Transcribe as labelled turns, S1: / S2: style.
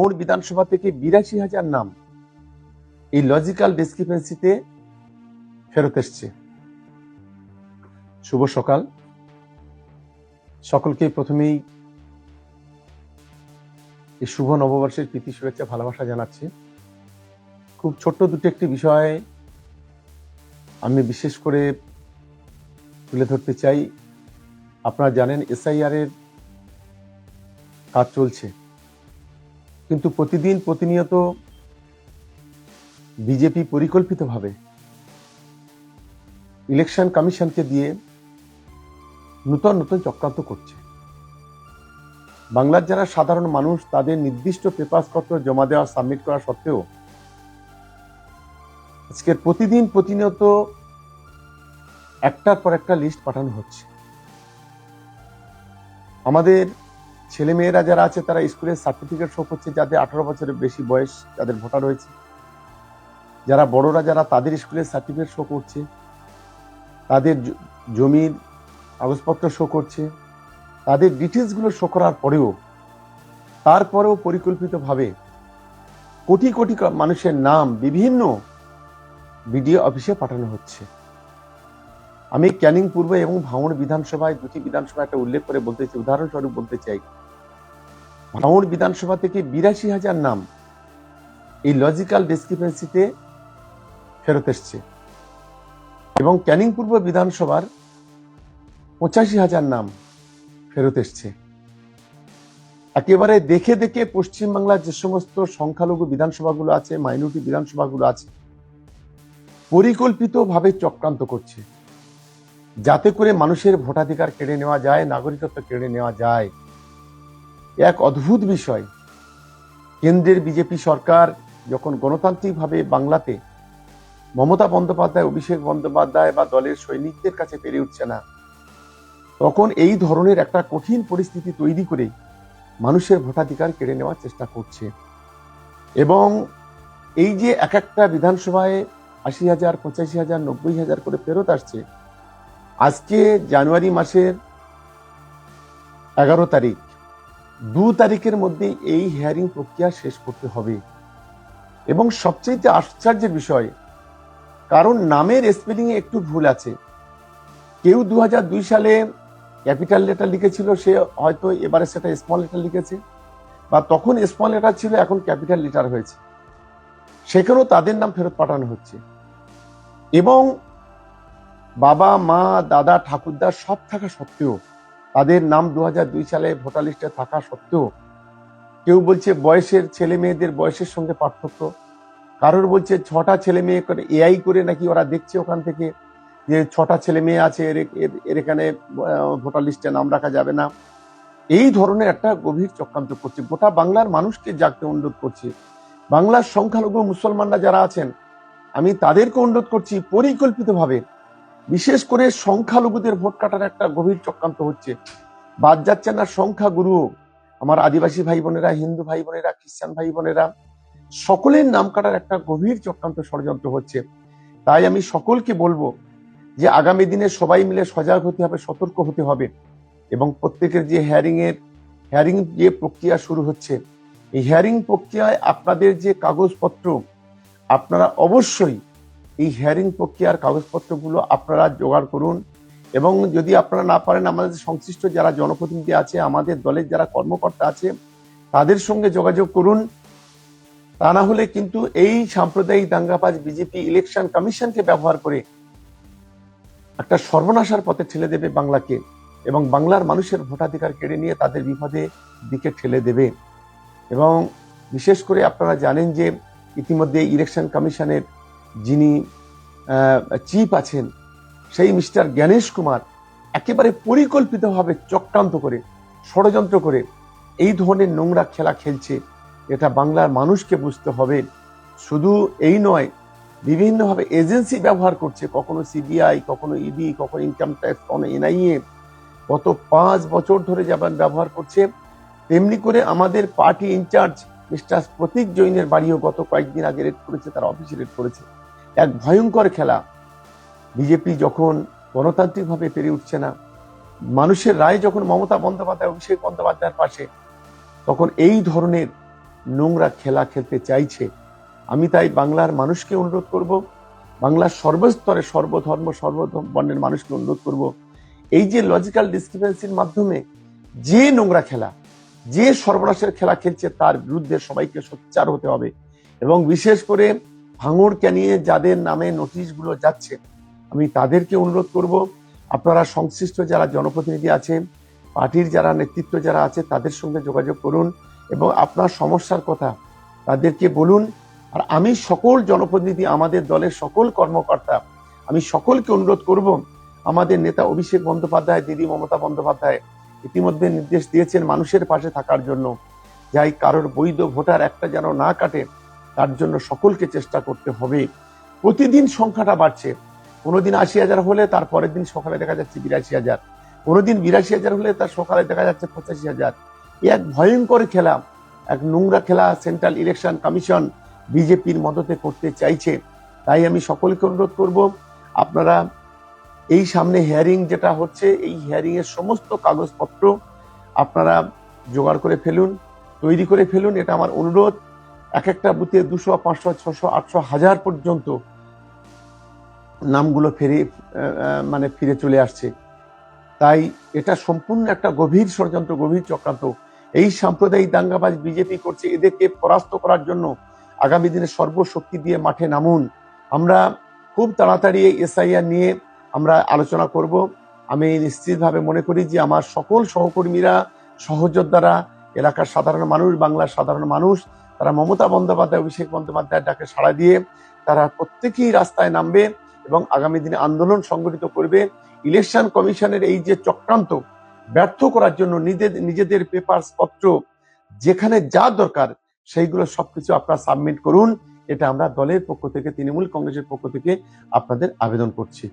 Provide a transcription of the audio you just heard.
S1: মোট বিধানসভা থেকে বিরাশি হাজার নাম এই লজিক্যাল ডিসক্রিপেন্সিতে ফেরত এসছে। শুভ সকাল। সকলকে প্রথমেই এই শুভ নববর্ষের প্রীতি, শুভেচ্ছা, ভালোবাসা জানাচ্ছি। খুব ছোট্ট দুটো একটি বিষয় আমি বিশেষ করে তুলে ধরতে চাই। আপনারা জানেন এসআইআর এর কাজ চলছে। কিন্তু প্রতিদিন প্রতিনিয়ত বিজেপি পরিকল্পিতভাবে ইলেকশন কমিশনকে দিয়ে নূতন নতুন চক্রান্ত করছে। বাংলার যারা সাধারণ মানুষ, তাদের নির্দিষ্ট পেপারপত্র জমা দেওয়া সাবমিট করা সত্ত্বেও আজকের প্রতিদিন প্রতিনিয়ত একটার পর একটা লিস্ট পাঠানো হচ্ছে। আমাদের ছেলেমেয়েরা যারা আছে, তারা স্কুলের সার্টিফিকেট শো করছে যাদের আঠারো বছরের বেশি বয়স যাদের ভোটার রয়েছে যারা বড়রা, যারা তাদের স্কুলের সার্টিফিকেট শো করছে, তাদের জমির কাগজপত্র শো করছে, তাদের ডিটেলসগুলো শো করার পরেও, তারপরেও পরিকল্পিতভাবে কোটি কোটি মানুষের নাম বিভিন্ন বিডিও অফিসে পাঠানো হচ্ছে। আমি ক্যানিং পূর্ব এবং ভাঙড় বিধানসভায়, দুটি বিধানসভা একটা উল্লেখ করে বলতে চাই, উদাহরণস্বরূপ বলতে চাই। ভাঙড় বিধানসভা থেকে বিরাশি হাজার নাম এই লজিক্যাল ডিসক্রিপেন্সিতে ফেরত এসছে। এবং ক্যানিং পূর্ব বিধানসভার পঁচাশি হাজার নাম ফেরত এসছে। একেবারে দেখে দেখে পশ্চিমবাংলার যে সমস্ত সংখ্যালঘু বিধানসভাগুলো আছে, মাইনরিটি বিধানসভাগুলো আছে, পরিকল্পিতভাবে চক্রান্ত করছে। যাতে করে মানুষের ভোটাধিকার কেড়ে নেওয়া যায়, নাগরিকত্ব কেড়ে নেওয়া যায়। এক অদ্ভুত বিষয়। কেন্দ্রের বিজেপি সরকার যখন গণতান্ত্রিকভাবে বাংলাতে মমতা বন্দ্যোপাধ্যায়, অভিষেক বন্দ্যোপাধ্যায় বা দলের সৈনিকদের কাছে পেরে উঠছে না, তখন এই ধরনের একটা কঠিন পরিস্থিতি তৈরি করে মানুষের ভোটাধিকার কেড়ে নেওয়ার চেষ্টা করছে। এবং এই যে এক একটা বিধানসভায় আশি হাজার, পঁচাশি হাজার, নব্বই হাজার করে ফেরত আসছে, আজকে জানুয়ারি মাসের এগারো তারিখ দু তারিখের মধ্যে এই হিয়ারিং প্রক্রিয়া শেষ করতে হবে। এবং সবচেয়ে আশ্চর্যের বিষয়, কারণ নামের স্পেলিং এ একটু ভুল আছে। কেউ দু দুই সালে ক্যাপিটাল লেটার লিখেছিল, সে হয়তো এবারে সেটা স্মল লেটার লিখেছে, বা তখন স্মল লেটার ছিল, এখন ক্যাপিটাল লেটার হয়েছে। সেখানেও তাদের নাম ফেরত পাঠানো হচ্ছে। এবং বাবা, মা, দাদা, ঠাকুরদা সব থাকা সত্ত্বেও তাদের নাম দু সালে ভোটার লিস্টে থাকা সত্ত্বেও কেউ বলছে বয়সের ছেলে মেয়েদের বয়সের সঙ্গে পার্থক্য। কারোর বলছে ছটা ছেলে মেয়ে করে এআই করে নাকি ওরা দেখছে ওখান থেকে যে ছটা ছেলে মেয়ে আছে, এর এখানে ভোটার লিস্টে নাম রাখা যাবে না। এই ধরনের একটা গভীর চক্রান্ত করছে। গোটা বাংলার মানুষকে জাগতে অনুরোধ করছি। বাংলার সংখ্যালঘু মুসলমানরা যারা আছেন, আমি তাদেরকে অনুরোধ করছি পরিকল্পিতভাবে বিশেষ করে সংখ্যালঘুদের ভোট কাটার একটা গভীর চক্রান্ত হচ্ছে। বাদ যাচ্ছে না সংখ্যাগুরু। আমার আদিবাসী ভাই বোনেরা হিন্দু ভাই বোনেরা খ্রিস্টান ভাই বোনেরা সকলের নাম কাটার একটা গভীর চক্রান্ত ষড়যন্ত্র হচ্ছে। তাই আমি সকলকে বলব যে আগামী দিনে সবাই মিলে সজাগ হতে হবে, সতর্ক হতে হবে এবং প্রত্যেকের যে হেয়ারিং এর হেয়ারিং যে প্রক্রিয়া শুরু হচ্ছে, এই হেয়ারিং প্রক্রিয়ায় আপনাদের যে কাগজপত্র, আপনারা অবশ্যই এই হেয়ারিং প্রক্রিয়ার কাগজপত্রগুলো আপনারা জোগাড় করুন এবং যদি আপনারা না পারেন, আমাদের সংশ্লিষ্ট যারা জনপ্রতিনিধি আছে, আমাদের দলের যারা কর্মকর্তা আছে, তাদের সঙ্গে যোগাযোগ করুন। তা না হলে কিন্তু এই সাম্প্রদায়িক দাঙ্গাবাজ বিজেপি ইলেকশন কমিশনকে ব্যবহার করে একটা সর্বনাশার পথে ঠেলে দেবে বাংলাকে এবং বাংলার মানুষের ভোটাধিকার কেড়ে নিয়ে তাদের বিপদে দিকে ঠেলে দেবে। এবং বিশেষ করে আপনারা জানেন যে ইতিমধ্যে ইলেকশন কমিশনের যিনি চিফ আছেন, সেই মিস্টার জ্ঞানেশ কুমার একেবারে পরিকল্পিতভাবে চক্রান্ত করে, ষড়যন্ত্র করে এই ধরনের নোংরা খেলা খেলছে। এটা বাংলার মানুষকে বুঝতে হবে। শুধু এই নয়, বিভিন্নভাবে এজেন্সি ব্যবহার করছে। কখনো সিবিআই, কখনো ইডি কখনো ইনকাম ট্যাক্স কখনো এনআইএ গত পাঁচ বছর ধরে যেমন ব্যবহার করছে, তেমনি করে আমাদের পার্টি ইনচার্জ মিস্টার প্রতীক জৈনের বাড়িও গত কয়েকদিন আগে রেড করেছে, তার অফিসে রেড করেছে। এক ভয়ঙ্কর খেলা। বিজেপি যখন গণতান্ত্রিকভাবে পেরে উঠছে না, মানুষের রায় যখন মমতা বন্দ্যোপাধ্যায় অভিষেক বন্দ্যোপাধ্যায়ের পাশে, তখন এই ধরনের নোংরা খেলা খেলতে চাইছে। আমি তাই বাংলার মানুষকে অনুরোধ করব, বাংলার সর্বস্তরে সর্বধর্ম সর্ববর্ণের মানুষকে অনুরোধ করব, এই যে লজিক্যাল ডিসক্রিপেন্সির মাধ্যমে যে নোংরা খেলা, যে সর্বনাশের খেলা খেলছে তার বিরুদ্ধে সবাইকে সোচ্চার হতে হবে এবং বিশেষ করে ভাঙড়কে নিয়ে যাদের নামে নোটিশগুলো যাচ্ছে, আমি তাদেরকে অনুরোধ করব, আপনারা সংশ্লিষ্ট যারা জনপ্রতিনিধি আছেন, পার্টির যারা নেতৃত্ব যারা আছে, তাদের সঙ্গে যোগাযোগ করুন এবং আপনার সমস্যার কথা তাদেরকে বলুন। আর আমি সকল জনপ্রতিনিধি, আমাদের দলের সকল কর্মকর্তা, আমি সকলকে অনুরোধ করব, আমাদের নেতা অভিষেক বন্দ্যোপাধ্যায়, দিদি মমতা বন্দ্যোপাধ্যায়, ইতিমধ্যে নির্দেশ দিয়েছেন মানুষের পাশে থাকার জন্য, যাই কারোর বৈধ ভোটার একটা যেন না কাটে তার জন্য সকলকে চেষ্টা করতে হবে। প্রতিদিন সংখ্যাটা বাড়ছে। কোনোদিন আশি হাজার হলে তার পরের দিন সকালে দেখা যাচ্ছে বিরাশি হাজার। কোনোদিন বিরাশি হাজার হলে তার সকালে দেখা যাচ্ছে পঁচাশি হাজার। এ এক ভয়ঙ্কর খেলা। এক নোংরা খেলা সেন্ট্রাল ইলেকশন কমিশন বিজেপির মদতে করতে চাইছে। তাই আমি সকলকে অনুরোধ করব, আপনারা এই সামনে হিয়ারিং যেটা হচ্ছে, এই হিয়ারিং এর সমস্ত কাগজপত্র আপনারা জোগাড় করে ফেলুন, তৈরি করে ফেলুন। এটা আমার অনুরোধ। এক একটা বুথে দুশো, পাঁচশো, ছশো, আটশো, হাজার পর্যন্ত নামগুলো ফিরে মানে ফিরে চলে আসছে। তাই এটা সম্পূর্ণ একটা গভীর ষড়যন্ত্র, গভীর চক্রান্ত। এই সাম্প্রদায়িক দাঙ্গাবাজ বিজেপি করছে, এদেরকে পরাস্ত করার জন্য আগামী দিনে সর্বশক্তি দিয়ে মাঠে নামুন। আমরা খুব তাড়াতাড়ি এই এসআইআর নিয়ে আমরা আলোচনা করব। আমি নিশ্চিতভাবে মনে করি যে আমার সকল সহকর্মীরা, সহযোদ্ধারা, এলাকার সাধারণ মানুষ, বাংলার সাধারণ মানুষ তারা মমতা বন্দ্যোপাধ্যায়, অভিষেক বন্দ্যোপাধ্যায়ের ডাকে সাড়া দিয়ে তারা প্রত্যেকেই রাস্তায় নামবে এবং আগামী দিনে আন্দোলন সংগঠিত করবে। ইলেকশন কমিশনের এই যে চক্রান্ত ব্যর্থ করার জন্য নিজেদের নিজেদের পেপার পত্র, যেখানে যা দরকার সেইগুলো সবকিছু আপনারা সাবমিট করুন। এটা আমরা দলের পক্ষ থেকে, তৃণমূল কংগ্রেসের পক্ষ থেকে আপনাদের আবেদন করছি।